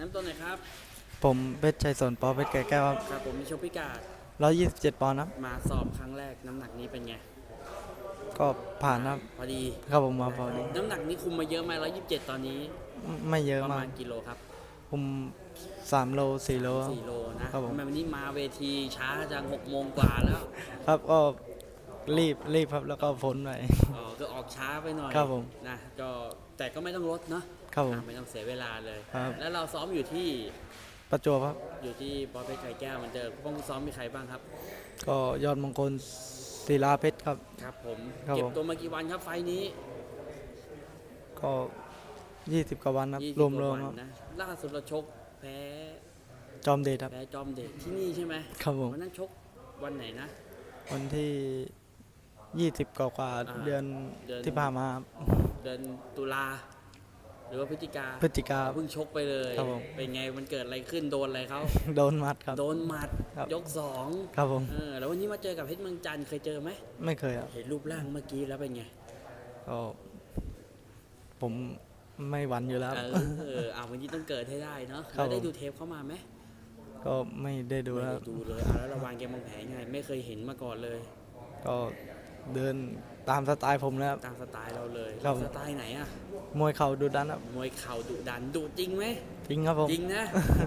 น้ำต้นหน่อยครับ ผมเพชรชัยสนปอเพชรแก่แก้วครับครับผมมีชกพิกาดร้อยยี่สิบเจ็ดปอนด์ครับ มาสอบครั้งแรกน้ำหนักนี้เป็นไง ก็ผ่านครับ พอดีครับผมมาพอดี น้ำหนักนี้คุมมาเยอะไหมร้อยยี่สิบเจ็ดตอนนี้ไม่เยอะประมามาณกกิโลครับผมสามโลสี่โล สี่โลนะครับผม ทำไมวันนี้มาเวทีช้าจังหกโมงกว่าแล้ว ครับก็ รีบรีบครับแล้วก็ฝนหน่อยอ๋อก็ออกช้าไปหน่อยครับผมนะก็แต่ก็ไม่ต้องลดเนาะครับผมอะไม่ต้องเสียเวลาเลย ครับ แล้วเราซ้อมอยู่ที่ประจวบครับ อยู่ที่ปอเพชรไข่แก้วเหมือนเดิมผู้ป้องซ้อมมีใครบ้างครับก็ยอดมงคลศิลาเพชรครับ ครับผมครับเก็บผม ตัวมากี่วันครับไฟล์นี้ก็ยี่สิบกว่าวันครับ ยี่สิบรวมกรวว่ามครับนะล่าสุดเราชกแพ้จอมเดชครับ แพ้จอมเดชที่นี่ใช่ไหมครับผม วันนั้นชกวันไหนนะวันที่ ยี่สิบกว่าๆอ่าเดือนเดือน ที่ผ่านมาครับ เดือนตุลาหรือว่าพฤศจิกาพฤศจิกาเพิ่งชกไปเลย ครับผม เป็นไงมันเกิดอะไรขึ้นโดนอะไรเขาโดนมัดครับ โดนหมัดครับ ยกสองครับผมเออแล้ววันนี้มาเจอกับเพชรเมืองจันทร์เคยเจอไหมไม่เคยครับเห็นรูปร่างเมื่อกี้แล้วเป็นไงก็ผมไม่หวั่นอยู่แล้วคเอรับอเอออ่าวันนี้ต้องเกิดให้ได้เนาะครับแล้วได้ผม ดูเทปเข้ามาไหมก็ไม่ได้ดูไม่แล้วได้ดูเลยอะแล้วเราวางเกมวางแผนยังไงไม่เคยเห็นมาก่อนเลย ก็ เดินตามสไตล์ผมนะครับ ตามสไตล์เราเลยครับ สไตล์ไหนอะมวยเข่าดูดันครับมวยเข่าดุดันดุจริงไหมจริงครับผม จริงนะ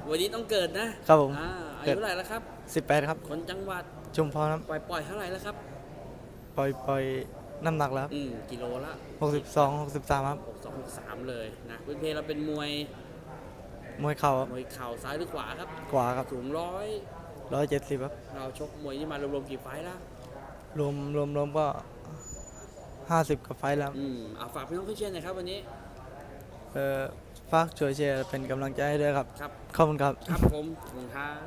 วันนี้ต้องเกิดนะครับผมอ่าอาเกิยุด เท่าไหร่แล้วครับสิบแปดครับ คนจังหวัดชุมพรครับปล่อยปล่อยเท่าไหร่แล้วครับ ปล่อยปล่อยน้ำหนักแล้วอืมกิโลละหกสิบสองหกสิบสามครับหกสองหกสามเลยนะพื้นเพเราเป็นมวยมวยเข่าครับมวยเข่าซ้ายหรือขวาครับขวาครับสูงร้อยร้อยเจ็ดสิบครับเราชกมวยนี่มารวมๆกี่ไฟล์แล้ว รวมรวมรวมก็ห้าสิบกว่าไฟล์แล้ว อืมเอาฝากพี่น้องขึ้นเชียร์หน่อยครับวันนี้ เออฝากช่วยเชียร์เป็นกำลังใจให้ด้วยครับ ครับ ขอบคุณครับ ครับผมขอบคุณครับ